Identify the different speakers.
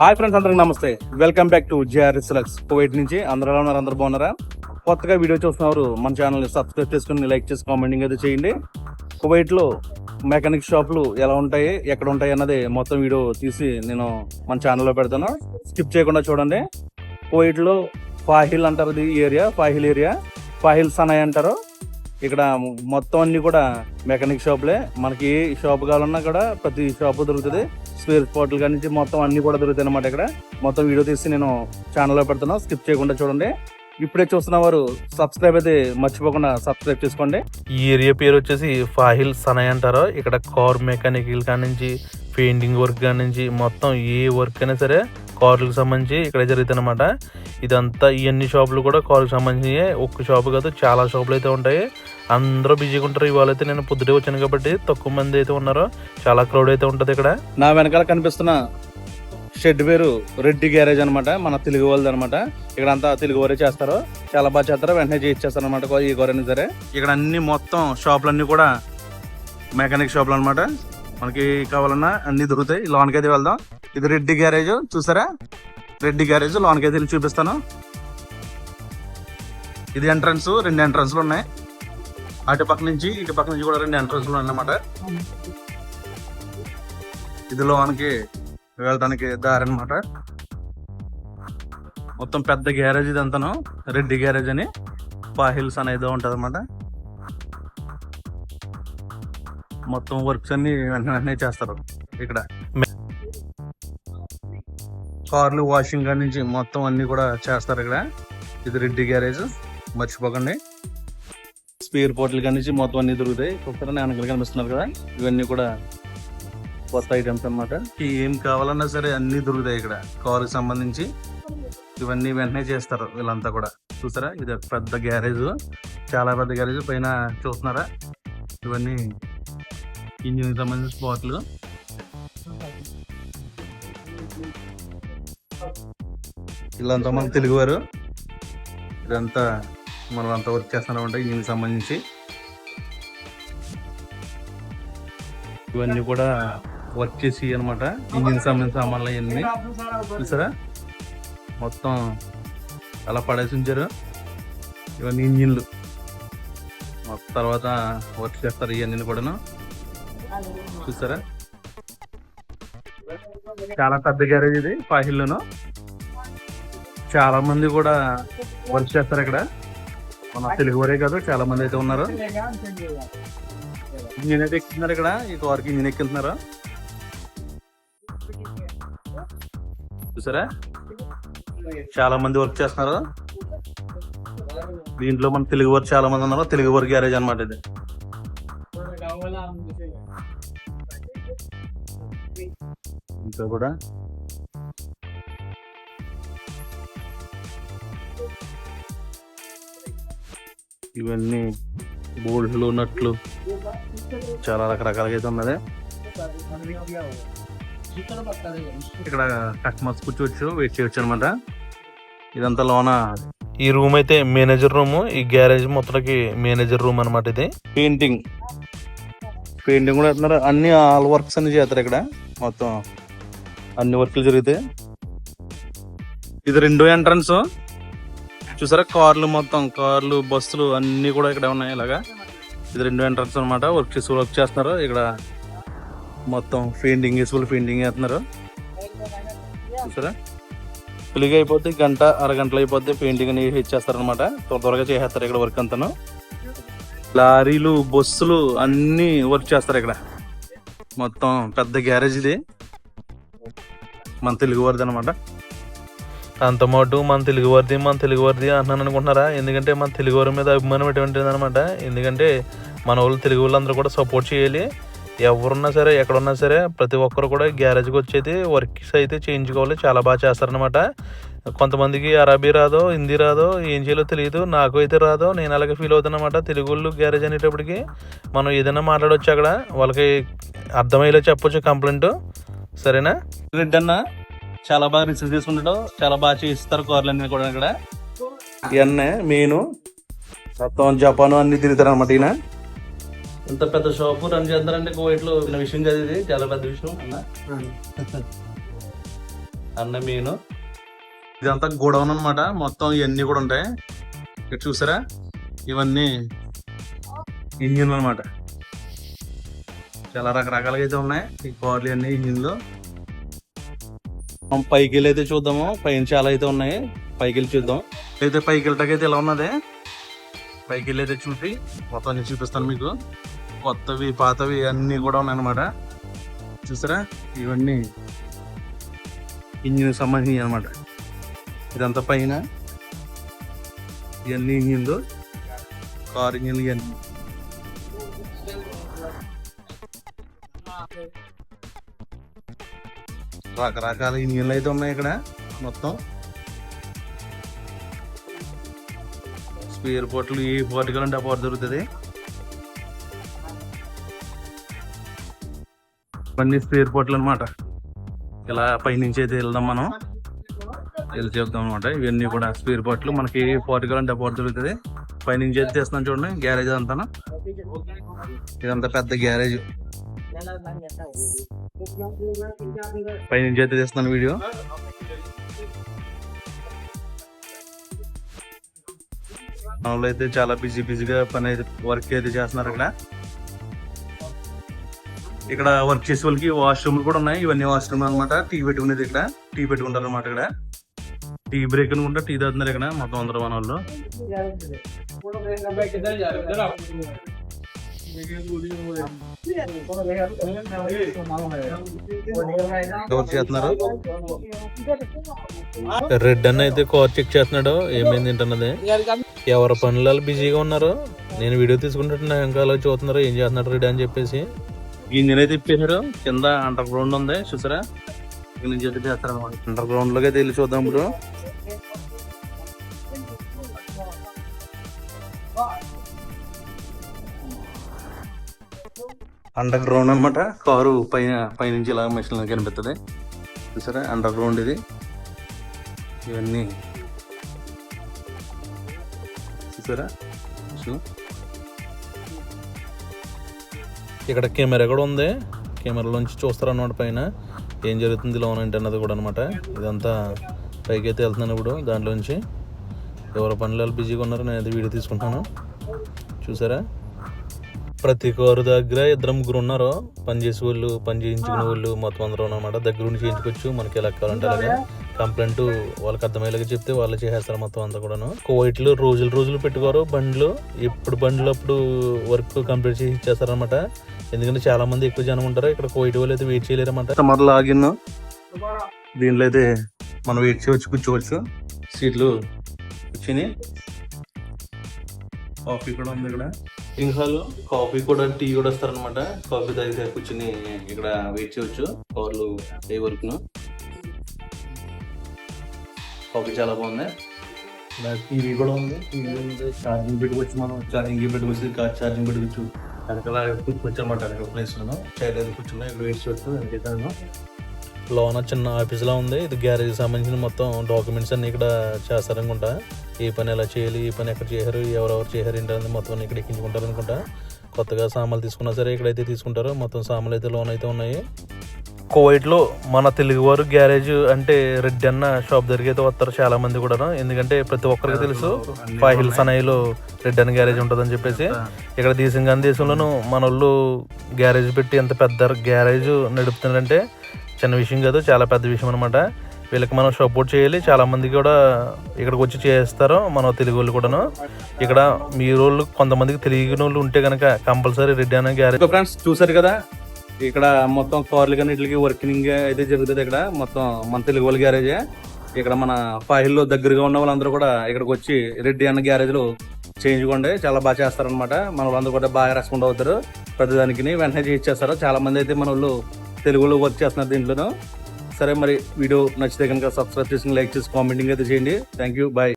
Speaker 1: Hi friends అందరికి నమస్తే. Welcome back to GRS Lux Kuwait నుంచి అందరూ ఎలా ఉన్నారు? అందరు బాగున్నారా? కొత్తగా వీడియో చూస్తున్నారు మన ఛానల్ని సబ్స్క్రైబ్ చేసుకుని లైక్ చేసి కామెంటింగ్ అయితే చేయండి. కువైట్లో మెకానిక్ షాపులు ఎలా ఉంటాయి ఎక్కడ ఉంటాయి అన్నది మొత్తం వీడియో తీసి నేను మన ఛానల్లో పెడతాను. స్కిప్ చేయకుండా చూడండి. కువైట్లో ఫాహిల్ అంటారు ఇది area Fahaheel area. Fahaheel Sanaiya అంటారు. ఇక్కడ మొత్తం అన్ని కూడా మెకానిక్ షాపులే. మనకి ఏ షాప్ కావాలన్నా కూడా ప్రతి షాపు దొరుకుతుంది. స్పేర్ స్పాట్లు కానీ మొత్తం అన్ని కూడా దొరుకుతాయి అనమాట ఇక్కడ. మొత్తం వీడియో తీసి నేను ఛానల్లో పెడుతున్నా. స్కిప్ చేయకుండా చూడండి. ఇప్పుడే చూస్తున్న వారు సబ్స్క్రైబ్ అయితే మర్చిపోకుండా సబ్స్క్రైబ్ చేసుకోండి.
Speaker 2: ఈ ఏరియా పేరు వచ్చేసి ఫాహిల్ సనయ్ అంటారు. ఇక్కడ కార్ మెకానికల్ కానించి పెయింటింగ్ వర్క్ కానించి మొత్తం ఏ వర్క్ అయినా సరే కార్లకు సంబంధించి ఇక్కడ జరుగుతుంది అనమాట ఇదంతా ఇవన్నీ షాపులు కూడా కార్లకు సంబంధించి ఒక్క షాపు కాదు చాలా షాపులు అయితే ఉంటాయి. అందరూ బిజీగా ఉంటారు. ఇవాళ అయితే నేను పొద్దుటే వచ్చాను కాబట్టి తక్కువ మంది అయితే ఉన్నారు. చాలా క్రౌడ్ అయితే ఉంటుంది ఇక్కడ.
Speaker 1: నా వెనకాల కనిపిస్తున్న షెడ్ పేరు రెడ్డి గ్యారేజ్ అనమాట మన తెలుగు వాళ్ళది అనమాట ఇక్కడ అంతా తెలుగు వారే చేస్తారు. చాలా బాగా చేస్తారు. వెంటనే చేయించేస్తారు అనమాట ఈ గొర్రెని సరే. ఇక్కడ అన్ని మొత్తం షాపులన్నీ కూడా మెకానిక్ షాపులు అనమాట మనకి కావాలన్నా అన్ని దొరుకుతాయి. లోన్కి అయితే వెళ్దాం. ఇది రెడ్డి గ్యారేజ్ చూసారా? రెడ్డి గ్యారేజ్ లోనకి అయితే వెళ్ళి చూపిస్తాను. ఇది ఎంట్రన్స్ రెండు ఎంట్రన్స్లు ఉన్నాయి. అటు పక్క నుంచి ఇటు పక్క నుంచి కూడా రెండు ఎంట్రన్స్లు అన్నమాట ఇది లోనికి వెళ్ళడానికి దారి అనమాట మొత్తం పెద్ద గ్యారేజ్ ఇది అంతాను. రెడ్డి గ్యారేజ్ అని పాహిల్స్ అనేది ఉంటుంది అనమాట మొత్తం వర్క్స్ అన్ని వెంటనే వెంటనే చేస్తారు ఇక్కడ. కార్లు వాషింగ్ కాడి నుంచి మొత్తం అన్ని కూడా చేస్తారు ఇక్కడ. ఇది రెడ్డి గ్యారేజ్. మర్చిపోకండి. స్పేర్ పోర్ట్ల కాడి నుంచి మొత్తం అన్ని దొరుకుతాయి. ఒకసారి నేను కనిపిస్తున్నారు కదా. ఇవన్నీ కూడా కొత్త ఐటమ్స్ అన్నమాట. ఏం కావాలన్నా సరే అన్ని దొరుకుతాయి ఇక్కడ. కారుకి సంబంధించి. ఇవన్నీ వెంటనే చేస్తారు వీళ్ళంతా కూడా. చూసారా? ఇది ఒక పెద్ద గ్యారేజ్. చాలా పెద్ద గ్యారేజ్. పైన చూస్తున్నారా? ఇవన్నీ ఇంజిన్ సంబంధించిన స్పాట్లు. వీళ్ళంతా మన తెలుగువారు. ఇదంతా మనం అంతా వర్క్ చేస్తున్నామంటే దీనికి సంబంధించి. ఇవన్నీ కూడా వర్క్ చేసి అనమాట ఇంజిన్ సంబంధించిన సామాన్లు అవన్నీ చూసారా? మొత్తం అలా పడేసి ఉంచారు. ఇవన్నీ ఇంజిన్లు. మొత్తం తర్వాత వర్క్ చేస్తారు ఇవన్నీ కూడాను. చూసారా? చాలా పెద్ద గ్యారేజ్ ఇది పాహిల్లోను చాలా మంది కూడా వర్క్ చేస్తారు ఇక్కడ. మన తెలుగు వారే కాదు చాలా మంది అయితే ఉన్నారు. ఇంజిన్ అయితే ఎక్కుతున్నారు ఇక్కడ. ఈ కార్కి ఇంజిన్ ఎక్కుతున్నారు చూసారా? చాలా మంది వర్క్ చేస్తున్నారు. దీంట్లో మన తెలుగు వారు చాలా మంది ఉన్నారు. తెలుగు వారి గ్యారేజ్ అనమాట ఇది. ఇంకా కూడా ఇవన్నీ బోల్డ్లు నట్లు చాలా రకరకాలుగా అయితే ఉన్నది. ఇక్కడ కస్టమర్స్ కూర్చోవచ్చు వెయిట్ చేయొచ్చు అనమాట ఇదంతా లోన
Speaker 2: ఈ రూమ్ అయితే మేనేజర్ రూమ్ ఈ గ్యారేజ్ మొత్తానికి మేనేజర్ రూమ్ అనమాట ఇది.
Speaker 1: పెయింటింగ్. పెయింటింగ్ కూడా వేస్తున్నారు. అన్ని ఆల్ వర్క్స్ అన్ని చేస్తారు ఇక్కడ. మొత్తం అన్ని వర్క్లు జరుగుతాయి. ఇది రెండో ఎంట్రన్స్. చూసారా? కార్లు మొత్తం కార్లు బస్సులు అన్నీ కూడా ఇక్కడ ఉన్నాయి ఇలాగా. ఇది రెండు ఎంట్రన్స్ అనమాట వర్క్ చేసి వర్క్ చేస్తున్నారు. ఇక్కడ మొత్తం పెయింటింగ్ ఇసుకలు పెయింటింగ్ వేస్తున్నారు చూసారా? పులిగా అయిపోతే గంట అరగంటలు అయిపోతే పెయింటింగ్ అని ఇచ్చేస్తారనమాట త్వర త్వరగా చేసేస్తారు ఇక్కడ వర్క్ అంతాను. లారీలు బస్సులు అన్నీ వర్క్ చేస్తారు ఇక్కడ. మొత్తం పెద్ద గ్యారేజ్ ఇది. మన తెలుగు వారిది అనమాట
Speaker 2: అంత మటు మన తెలుగు వారిది మన తెలుగు వారిది అంటున్నాను అనుకుంటున్నారా? ఎందుకంటే మన తెలుగు వారి మీద అభిమానం ఎటువంటిది అనమాట ఎందుకంటే మన వాళ్ళు తెలుగు వాళ్ళందరూ కూడా సపోర్ట్ చేయాలి. ఎవరున్నా సరే ఎక్కడున్నా సరే ప్రతి ఒక్కరు కూడా గ్యారేజ్కి వచ్చేది వర్క్స్ అయితే చేయించుకోవాలి. చాలా బాగా చేస్తారనమాట కొంతమందికి అరబీ రాదో హిందీ రాదో ఏం చేయాలో తెలియదు. నాకు అయితే రాదో నేను అలాగే ఫీల్ అవుతానమాట తెలుగు వాళ్ళు గ్యారేజ్ అనేటప్పటికి మనం ఏదైనా మాట్లాడవచ్చు అక్కడ. వాళ్ళకి అర్థమయ్యేలా చెప్పొచ్చు కంప్లైంట్ సరేనా?
Speaker 1: రెడ్డి చాలా బాగా రిసీవ్ చేసుకుంటాడు. చాలా బాగా చేయిస్తారు కార్లు అన్ని కూడా ఇక్కడ. ఇవన్నీ మెయిన్ మొత్తం జపాన్ అన్ని తిరుగుతారు అనమాట ఈయన. ఇంత పెద్ద షాపు రన్ చేస్తారంటే కువైట్లో విషయం కదా ఇది. చాలా పెద్ద విషయం అన్న. అన్న మెయిన్ ఇదంతా గోడౌన్ అన్నమాట. మొత్తం ఇవన్నీ కూడా ఉంటాయి. ఇక్కడ చూసారా? ఇవన్నీ ఇంజిన్లు అన్నమాట. చాలా రకరకాలుగా అయితే ఉన్నాయి. ఈ కార్లు అన్ని ఇంజిన్లు. మనం పైకి వెళ్ళి అయితే చూద్దాము. పైన చాలా అయితే ఉన్నాయి. పైకి వెళ్ళి చూద్దాం. అయితే పైకి వెళ్ళటాకైతే ఇలా ఉన్నది? పైకి వెళ్ళి అయితే చూపి. మొత్తం అన్ని చూపిస్తాను మీకు. కొత్తవి పాతవి అన్నీ కూడా ఉన్నాయన్నమాట. చూసారా? ఇవన్నీ ఇంజిన్ సంబంధించి అనమాట ఇదంతా పైన. ఇవన్నీ ఇంజిన్లు. కార్ ఇంజిన్లు ఇవన్నీ. రకరకాల ఇంజిన్లు అయితే ఉన్నాయి ఇక్కడ మొత్తం. స్పేర్ పోర్ట్లు ఏ పోర్ట్ కావాలంటే ఆ పోర్ట్ దొరుకుతుంది. ఇవన్నీ స్పేర్ పోర్ట్లు అనమాట ఇలా పైనుంచి అయితే వెళ్దాం మనం. వెళ్ళి చెప్తాం అనమాట ఇవన్నీ కూడా స్పేర్ పోర్ట్లు మనకి ఏ పోర్ట్ కావాలంటే ఆ పోర్ట్ దొరుకుతుంది. పైనుంచి అయితే తీస్తున్నాం చూడండి గ్యారేజ్ అంతా ఇదంతా పెద్ద గ్యారేజ్. పైనుంచి అయితే చేస్తున్నాను వీడియో. వాళ్ళు అయితే చాలా బిజీ బిజీగా పని అయితే వర్క్ అయితే చేస్తున్నారు ఇక్కడ. ఇక్కడ వర్క్ చేసే వాళ్ళకి వాష్రూమ్లు కూడా ఉన్నాయి. ఇవన్నీ వాష్రూమ్ అన్నమాట. టీ పెట్టుకునేది ఇక్కడ. టీ పెట్టుకుంటారు అనమాట ఇక్కడ. టీ బ్రేక్ అనుకుంటా టీ తాగుతున్నారు ఇక్కడ మొత్తం అందరూ మన వాళ్ళు ఎవరు చేస్తున్నారు?
Speaker 2: రెడ్ అన్న అయితే కార్ చెక్ చేస్తున్నాడు. ఏమైంది ఏంటన్నది? ఎవరి పనులు వాళ్ళు బిజీగా ఉన్నారు? నేను వీడియో తీసుకుంటుంటే నా ఇంకా అలా చూస్తున్నారు. ఏం చేస్తున్నాడు రెడ్ అని చెప్పేసి.
Speaker 1: ఇంజిన్ అయితే ఇప్పేశారు కింద అండర్ గ్రౌండ్ ఉంది చూసారా? చేస్తారు అండర్ గ్రౌండ్లోకి అయితే వెళ్ళి చూద్దాం ఇప్పుడు అండర్ గ్రౌండ్ అనమాట కారు పైన పైనుంచి ఇలా మెషిన్ కనిపిస్తుంది చూసారా? అండర్ గ్రౌండ్ ఇది. ఇవన్నీ. చూసారా?
Speaker 2: ఇక్కడ కెమెరా కూడా ఉంది. కెమెరాలోంచి చూస్తారు అన్నమాట పైన. ఏం జరుగుతుంది లోన్ అంటే అన్నది కూడా అనమాట ఇదంతా పైకి అయితే వెళ్తున్నాను ఇప్పుడు దాంట్లోంచి. ఎవరి పనులు బిజీగా ఉన్నారు నేను అయితే వీడియో తీసుకుంటాను. చూసారా? ప్రతి కారు దగ్గర ఇద్దరు ముగ్గురు ఉన్నారు? పని చేసే వాళ్ళు పని చేయించుకునే వాళ్ళు మొత్తం అందరూ ఉన్నమాట దగ్గర ఉండి చేయించుకోవచ్చు మనకి ఎలా కావాలంటే అలాగా. కంప్లైంట్ వాళ్ళకి అర్థమయ్యేలాగా చెప్తే వాళ్ళు చేసేస్తారు మొత్తం అంతా కూడాను. కోవిట్లు రోజులు రోజులు పెట్టుకోరు బండ్లు ఎప్పుడు బండ్లు అప్పుడు వర్క్ కంప్లీట్ చేసి ఇచ్చేస్తారనమాట ఎందుకంటే చాలా మంది ఎక్కువ జనం ఉంటారు ఇక్కడ కోవిట్ వాళ్ళు అయితే వెయిట్ చేయలేరన్నమాట.
Speaker 1: Customer login. దీంట్లో అయితే మనం వెయిట్ చేయవచ్చు కూర్చోవచ్చు. సీట్లు కూర్చుని. కాఫీ కూడా ఉంది ఇక్కడ. డ్రింక్ కాఫీ కూడా టీ కూడా వస్తారనమాట కాఫీ తాగితే కూర్చుని ఇక్కడ వెయిట్ చేయవచ్చు కార్లు ఏ వరకును కాఫీ చాలా బాగుంది. టీవీ కూడా ఉంది. టీవీ ఉంది. ఛార్జింగ్ పెట్టుకోవచ్చు మనం. ఛార్జింగ్ పెట్టుకోవచ్చు? కార్ ఛార్జింగ్ పెట్టుకోవచ్చు. వెనకాల కూర్చోవచ్చు అనమాట ప్లేస్లో చైర్ కూర్చున్నా ఇక్కడ వెయిట్ చేయవచ్చు వెనకాల
Speaker 2: లోన చిన్న ఆఫీస్ లా ఉంది. ఇది గ్యారేజ్ సంబంధించిన మొత్తం డాక్యుమెంట్స్ అన్ని ఇక్కడ చేస్తారనుకుంటా. ఏ పని ఎలా చేయాలి ఏ పని ఎక్కడ చేశారు ఎవరెవరు చేశారు ఏంటి అనేది మొత్తం ఇక్కడ ఎక్కించుకుంటారు అనుకుంటా కొత్తగా సామాన్లు తీసుకున్నా సరే ఇక్కడైతే తీసుకుంటారు. మొత్తం సామాన్లు అయితే లోన్ అయితే ఉన్నాయి. కోవైట్లో మన తెలుగువారు గ్యారేజ్ అంటే రెడ్డి అన్న షాప్ దగ్గరికి అయితే వస్తారు చాలా మంది కూడా ఎందుకంటే ప్రతి ఒక్కరికి తెలుసు ఫైవ్ హిల్స్ అనేలో రెడ్డి అన్న గ్యారేజ్ ఉంటుందని చెప్పేసి. ఇక్కడ దేశంగా దేశంలోనూ మన వాళ్ళు గ్యారేజ్ పెట్టి ఎంత పెద్ద గ్యారేజ్ నడుపుతున్నారంటే చిన్న విషయం కాదు చాలా పెద్ద విషయం అనమాట వీళ్ళకి మనం సపోర్ట్ చేయాలి. చాలామంది కూడా ఇక్కడికి వచ్చి చేస్తారు మన తెలుగు వాళ్ళు కూడాను. ఇక్కడ మీ వాళ్ళు కొంతమందికి తెలియని వాళ్ళు ఉంటే కనుక కంపల్సరీ రెడ్డి అన్న గ్యారేజ్
Speaker 1: ఫ్రెండ్స్ చూసారు కదా? ఇక్కడ మొత్తం కార్లు కానీ వీటికి వర్కింగ్ అయితే జరుగుతుంది ఇక్కడ. మొత్తం మన తెలుగు వాళ్ళ గ్యారేజే ఇక్కడ మన ఫాహిల్లో దగ్గరగా ఉన్న వాళ్ళందరూ కూడా ఇక్కడికి వచ్చి రెడ్డి అన్న గ్యారేజ్లో చేయించుకోండి. చాలా బాగా చేస్తారనమాట మన వాళ్ళందరూ కూడా బాగా రెస్పాండ్ అవుతారు. ప్రతిదానికి వెంటనే చేయించేస్తారు. చాలా మంది అయితే మన వాళ్ళు తెలుగులో వర్క్ చేస్తున్నారు దీంట్లోనూ. సరే మరి వీడియో నచ్చితే కనుక సబ్స్క్రైబ్ చేసి లైక్ చేసి కామెంటింగ్ అయితే చేయండి. Thank you bye